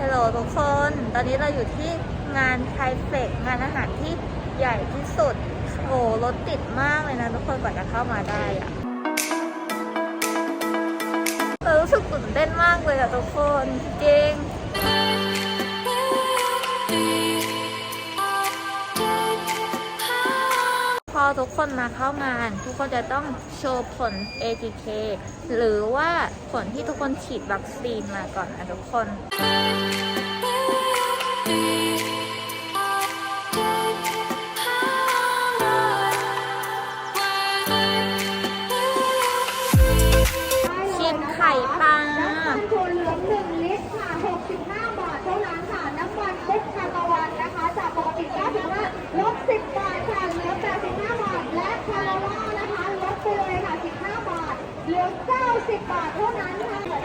ฮัลโหลทุกคน ตอนนี้เราอยู่ที่งานไทเฟกงานอาหารที่ใหญ่ที่สุด โอ้รถติดมากเลยนะทุกคนกว่าจะเข้ามาได้อะเรารู้สึกตื่นเต้นมากเลยอะทุกคนจริง อทุกคนมาเข้างาน ทุกคนจะต้องโชว์ผล ATK หรือว่าผลที่ทุกคนฉีดวัคซีนมาก่อนนะทุกคนชิมไข่ปลาน้ำมันถั่วเหลือง1ลิตรค่ะ65 บาทเท่านั้นค่ะ น้ำมันมุกทานตะวันนะคะ จากปกติ95ลด10บาท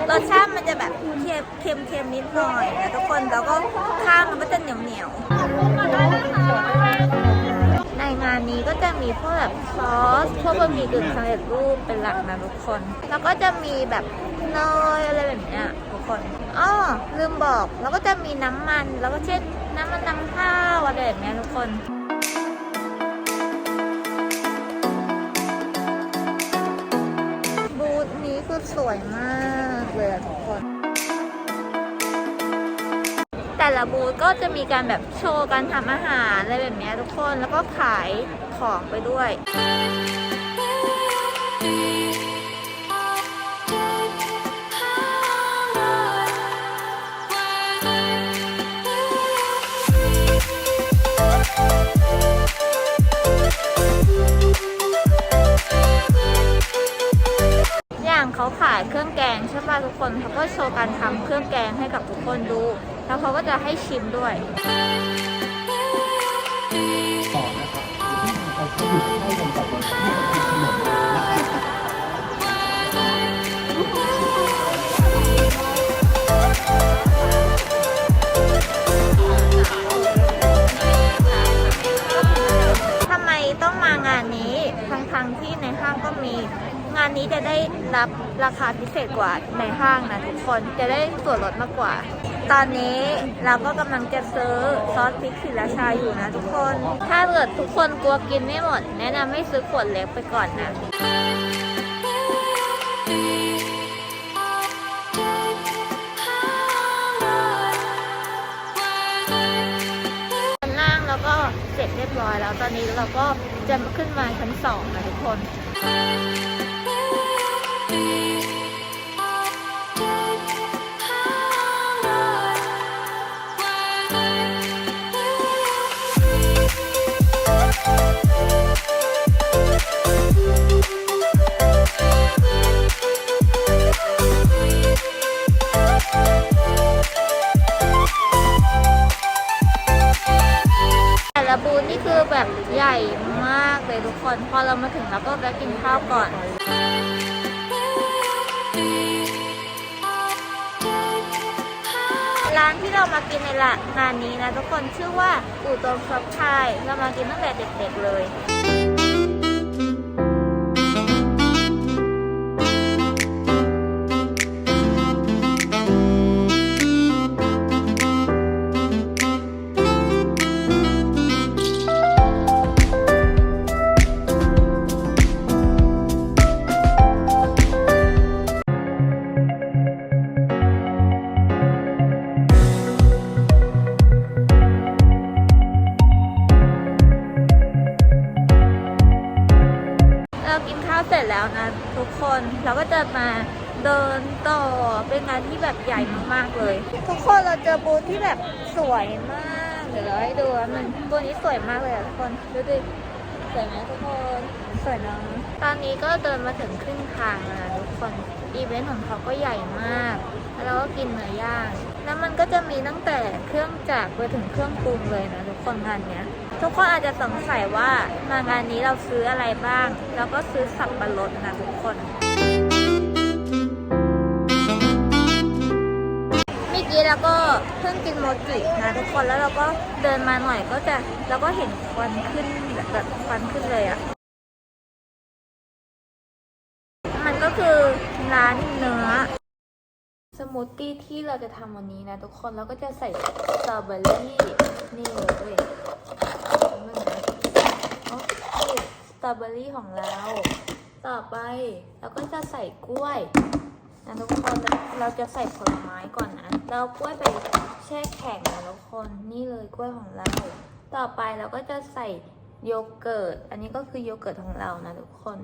รสชาติมันจะแบบเค็มเค็มเค็มนิดหน่อยนะทุกคนแล้วก็ข้าวมันก็จะเหนียวเหนียวในงานนี้ก็จะมีพวกแบบซอสพวกบะหมี่กึ่งสำเร็จรูปเป็นหลักนะทุกคน แล้วก็จะมีแบบเนยอะไรแบบเนี้ยทุกคนอ้อลืมบอกแล้วก็จะมีน้ำมันแล้วก็เช่นน้ำมันน้ำข้าวอะไรแบบเนี้ยทุกคน วยมากเลยอะทุกคน แต่ละบูธก็จะมีการแบบโชว์การทำอาหารอะไรแบบเนี้ยทุกคนแล้วก็ขายของไปด้วย ป่ะทุกคนเขาก็โชว์การทำเครื่องแกงให้กับทุกคนดู แล้วเขาก็จะให้ชิมด้วยต่อนะครับเอาเข้าอยู่เข้กันกับที่เป็นขนมนะครับทำไมต้องมางานนี้ ทั้งๆที่ในห้างก็มี งานนี้จะได้รับราคาพิเศษกว่าในห้างนะทุกคนจะได้ส่วนลดมากกว่า ตอนนี้เราก็กำลังจะซื้อซอสพริกศรีราชาอยู่นะทุกคน ถ้าเกิดทุกคนกลัวกินไม่หมด แนะนำให้ซื้อขวดเล็กไปก่อนนะนั่งแล้วก็เสร็จเรียบร้อยแล้วตอนนี้เราก็จะขึ้นมาชั้นสองนะทุกคน แต่ละบูธนี่คือแบบใหญ่มากเลยทุกคน พอเรามาถึงเราก็แวะกินข้าวก่อน ร้านที่เรามากินในละงานนี้นะทุกคนชื่อว่าอู่ตงซับไทยเรามากินตั้งแต่เด็กๆเลย แล้วนะทุกคนเราก็จะมาเดินต่อเป็นงานที่แบบใหญ่มากๆเลย ทุกคนเราเจอบูธที่แบบสวยมากเดี๋ยวเราให้ดูว่ามันตัวนี้สวยมากเลยอะทุกคนดูดิสวยไหมทุกคนสวยเนาะตอนนี้ก็เดินมาถึงครึ่งทางแล้วนะทุกคนอีเวนต์ของเขาก็ใหญ่มากแล้วเราก็กินเนื้อย่าง แล้วมันก็จะมีตั้งแต่เครื่องจักรไปถึงเครื่องปรุงเลยนะทุกคนงานเนี้ย ทุกคนอาจจะสงสัยว่ามางานนี้เราซื้ออะไรบ้าง แล้วก็ซื้อสับปะรดนะทุกคน เมื่อกี้เราก็เพิ่งกินโมจินะทุกคนแล้วเราก็เดินมาหน่อยก็จะเราก็เห็นควันขึ้นแบบแบบควันขึ้นเลยอะมันก็คือร้านเนื้อสมูทตี้ที่เราจะทำวันนี้นะทุกคนเราก็จะใส่สตรอเบอรี่นี่เลยมันนะโอเคส ตรอเบอรี่ของเรา ต่อไปเราก็จะใส่กล้วยนะทุกคนเราจะใส่ผลไม้ก่อนนะ เรากล้วยไปแช่แข็งนะทุกคนนี่เลยกล้วยของเรา ต่อไปเราก็จะใส่โยเกิร์ต อันนี้ก็คือโยเกิร์ตของเรานะทุกคน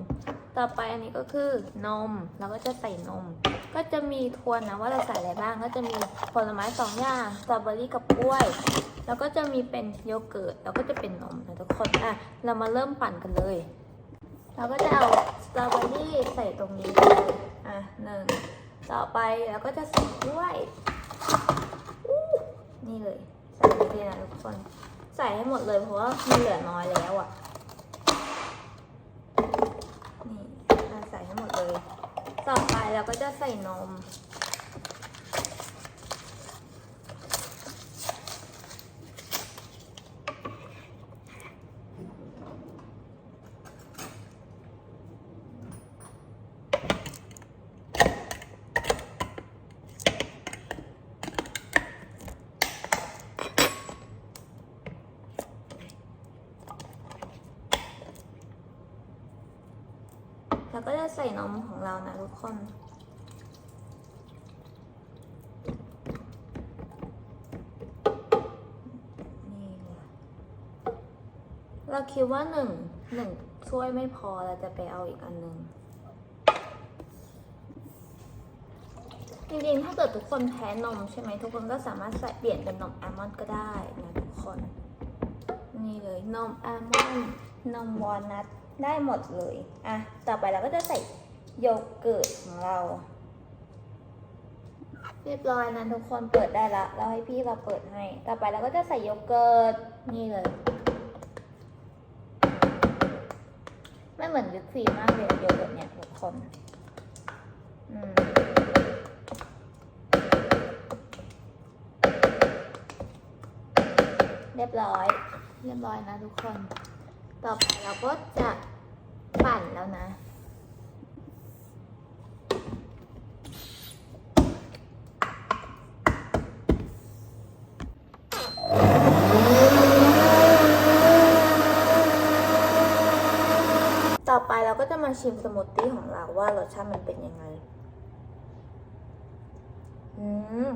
ต่อไปอันนี้ก็คือนม เราก็จะใส่นม ก็จะมีทวนนะว่าเราใส่อะไรบ้าง ก็จะมีผลไม้สองอย่าง สตรอเบอรี่กับกล้วย แล้วก็จะมีเป็นโยเกิร์ตแล้วก็จะเป็นนมนะทุกคนอะเรามาเริ่มปั่นกันเลย เราก็จะเอาสตรอเบอรี่ใส่ตรงนี้เลยอะหนึ่งต่อไปเราก็จะใส่กล้วยนี่เลยใส่ดีๆนะทุกคนใส่ให้หมดเลยเพราะว่ามันเหลือน้อยแล้วอะนี่ใส่ให้หมดเลย ต่อไปเราก็จะใส่นม แล้วก็จะใส่นมของเรานะทุกคน นี่เลยเราคิดว่าหนึ่งหนึ่งช่วยไม่พอเราจะไปเอาอีกอันหนึ่งจริงๆ ถ้าเกิดทุกคนแพ้นมใช่ไหมทุกคนก็สามารถใส่เปลี่ยนเป็นนมแอลมอนด์ก็ได้นะทุกคน นี่เลยนมแอลมอนด์นมวอลนัท ได้หมดเลย อะ ต่อไปเราก็จะใส่โยเกิร์ตของเรา เรียบร้อยนะทุกคนเปิดได้ละเราให้พี่เราเปิดให้ ต่อไปเราก็จะใส่โยเกิร์ตนี่เลย ไม่เหมือนวิปครีมมากเลยโยเกิร์ตเนี่ยทุกคนอืมเรียบร้อย เรียบร้อยนะทุกคน ต่อไปเราก็จะ แล้วนะ ต่อไปเราก็จะมาชิมสมูทตี้ของเราว่ารสชาติมันเป็นยังไง อืม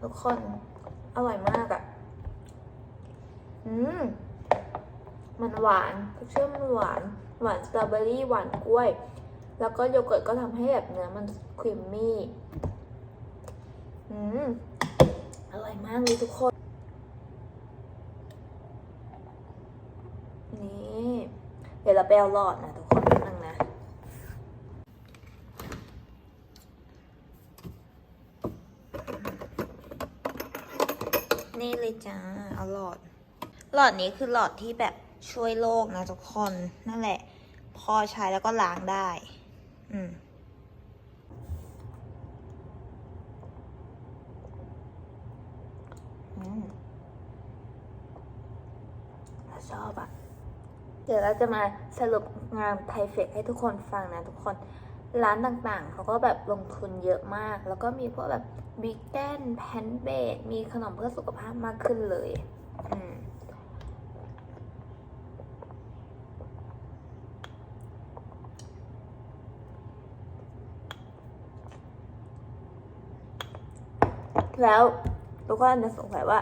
ทุกคนอร่อยมากอะ่ะ อืม มันหวานเชื่อมันหวาน หวานสตรอเบอรี่หวานกล้วย แล้วก็โยเกิร์ตก็ทำให้แบบเนื้อมันครีมมี่อืมอร่อยมากเลยทุกคน นี่เดี๋ยวเราไปเอาหลอดนะทุกคนนิดนึงนะนี่เลยจ้าเอาหลอด หลอดนี้คือหลอดที่แบบ ช่วยโลกนะทุกคนนั่นแหละ พอใช้แล้วก็ล้างได้ อืมอืมเราชอบอะเดี๋ยวเราจะมาสรุปงานไทเฟกให้ทุกคนฟังนะทุกคน ร้านต่างๆ เขาก็แบบลงทุนเยอะมาก แล้วก็มีพวกแบบบิกแกนแพนเบดมีขนมเพื่อสุขภาพมากขึ้นเลย อืม แล้วทุกคนอาจจะสงสัยว่า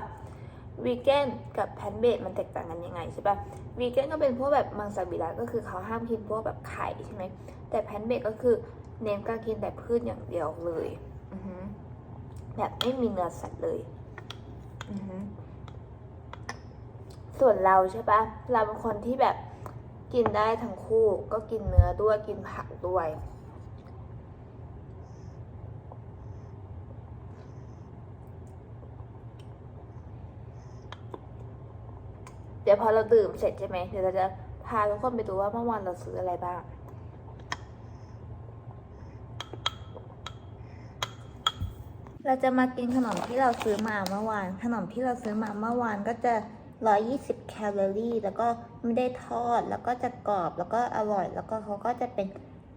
วีแกนกับแพนเบดมันแตกต่างกันยังไงใช่ปะวีแกนก็เป็นพวกแบบมังสวิรัตก็คือเขาห้ามกินพวกแบบไข่ใช่ไหมแต่แพนเบดก็คือเน้นการกินแต่พืชอย่างเดียวเลยแบบไม่มีเนื้อสัตว์เลยส่วนเราใช่ปะเราเป็นคนที่แบบกินได้ทั้งคู่ก็กินเนื้อด้วยกินผักด้วย ดี๋ยวพอเราดื่มเสร็จใช่ไหมเดี๋ยวเราจะพาทุกคนไปดูว่าเมื่อวานเราซื้ออะไรบ้าง เราจะมากินขนมที่เราซื้อมาเมื่อวาน ขนมที่เราซื้อมาเมื่อวานก็จะ 120 แคลอรี่ แล้วก็ไม่ได้ทอด แล้วก็จะกรอบ แล้วก็อร่อย แล้วก็เขาก็จะเป็น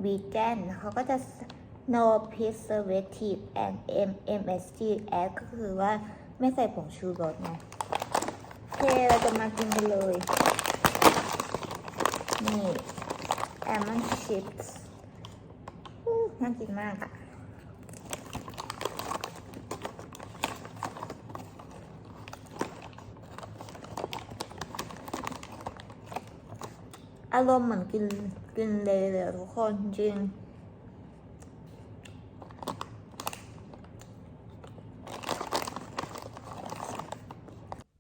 วีแกนเขาก็จะ no preservative and MSG add ก็คือว่าไม่ใส่ผงชูรสเนาะ เคเราจะมากินกันเลย นี่ almond chips อู้น่ากินมากอะอารมณ์เหมือนกินกินเลยเลยอะทุกคนจริง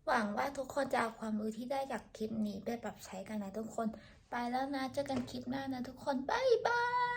หวังว่าทุ กคนจะเอาความรู้ที่ได้จากคลิปนี้ไปปรับใช้กันนะทุกคน ไปแล้วนะ เจอกันคลิปหน้านะทุกคน บ๊ายบาย